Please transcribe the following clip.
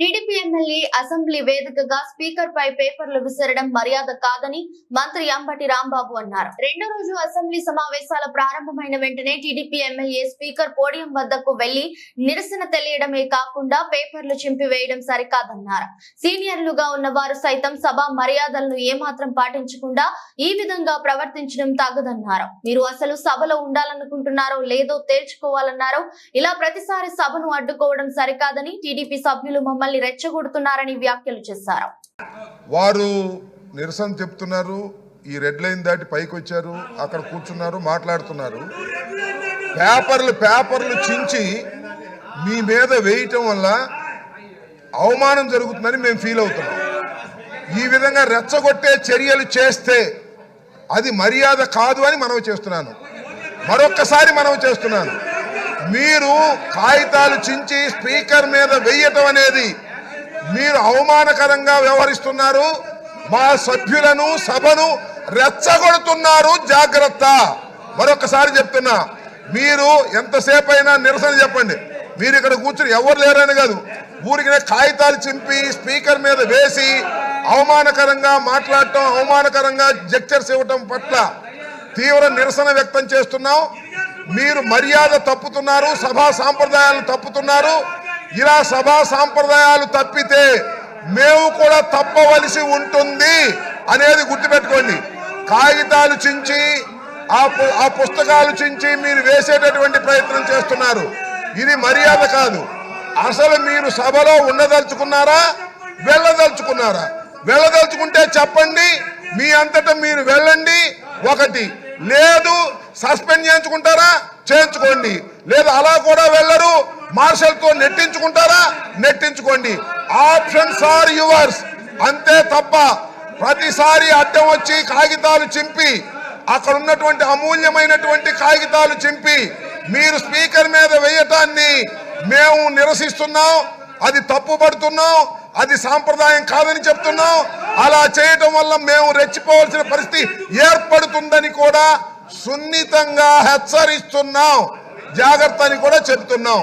TDP MLA assembly వేదికగా speaker పై పేపర్లు విసరడం మర్యాద కాదని మంత్రి అంబటి రాంబాబు అన్నారు. రెండో రోజు అసెంబ్లీ సమావేశాల ప్రారంభమైన వెంటనే టీడీపీ ఎమ్మెల్యే స్పీకర్ పోడియం వద్దకు వెళ్ళి నిరసన తెలియడమే కాకుండా పేపర్లు చింపివేయడం సరికాదన్నారు. సీనియర్లుగా ఉన్న వారు సైతం సభ మర్యాదలను ఏమాత్రం పాటించకుండా ఈ విధంగా ప్రవర్తించడం తగదన్నారు. మీరు అసలు సభలో ఉండాలనుకుంటున్నారో లేదో తేల్చుకోవాలన్నారు ఇలా ప్రతిసారి సభను అడ్డుకోవడం సరికాదని టీడీపీ సభ్యులు మమ్మల్ని రెచ్చగొడుతున్నారని వ్యాఖ్యలు చేశారు. వారు నిరసన చెప్తున్నారు ఈ రెడ్ లైన్ దాటి పైకి వచ్చారు అక్కడ కూర్చున్నారు మాట్లాడుతున్నారు. పేపర్లు పేపర్లు చించి మీ మీద వేయటం వల్ల అవమానం జరుగుతుందని మేము ఫీల్ అవుతున్నాం. ఈ విధంగా రెచ్చగొట్టే చర్యలు చేస్తే అది మర్యాద కాదు అని మనవి చేస్తున్నాను. మరొక్కసారి మనవి చేస్తున్నాను. మీరు కాగితాలు చించి స్పీకర్ మీద వెయ్యటం అనేది మీరు అవమానకరంగా వ్యవహరిస్తున్నారు. మా సభ్యులను సభను రెచ్చగొడుతున్నారు. జాగ్రత్త. మరొకసారి చెప్తున్నా మీరు ఎంతసేపు అయినా నిరసన చెప్పండి. మీరు ఇక్కడ కూర్చుని ఎవరు లేరని కాదు. ఊరికి కాగితాలు చింపి స్పీకర్ మీద వేసి అవమానకరంగా మాట్లాడటం అవమానకరంగా జెక్చర్స్ ఇవ్వటం పట్ల తీవ్ర నిరసన వ్యక్తం చేస్తున్నాం. మీరు మర్యాద తప్పుతున్నారు సభా సాంప్రదాయాలు తప్పుతున్నారు. ఇలా సభా సాంప్రదాయాలు తప్పితే మేము కూడా తప్పవలసి ఉంటుంది అనేది గుర్తుపెట్టుకోండి. కాగితాలు చించి ఆ పుస్తకాలు చించి మీరు వేసేటటువంటి ప్రయత్నం చేస్తున్నారు. ఇది మర్యాద కాదు. అసలు మీరు సభలో ఉండదలుచుకున్నారా? వెళ్ళదలుచుకున్నారా? వెళ్ళదలుచుకుంటే చెప్పండి మీ అంతటా మీరు వెళ్ళండి. ఒకటి లేదు సస్పెండ్ చేయించుకుంటారా? చేయించుకోండి. లేదు అలా కూడా వెళ్ళరు. మార్షల్తో నెట్టించుకుంటారా? నెట్టించుకోండి. Options are yours. అంతే తప్ప ప్రతిసారి అడ్డం వచ్చి కాగితాలు చింపి అక్కడ ఉన్నటువంటి అమూల్యమైనటువంటి కాగితాలు చింపి మీరు స్పీకర్ మీద వేయటాన్ని మేము నిరసిస్తున్నాం. అది తప్పుపడుతున్నాం అది సాంప్రదాయం కాదని చెప్తున్నాం. అలా చేయటం వల్ల మేము రెచ్చిపోవాల్సిన పరిస్థితి ఏర్పడుతుందని కూడా సున్నితంగా హెచ్చరిస్తున్నాం. జాగ్రత్త అని కూడా చెప్తున్నాం.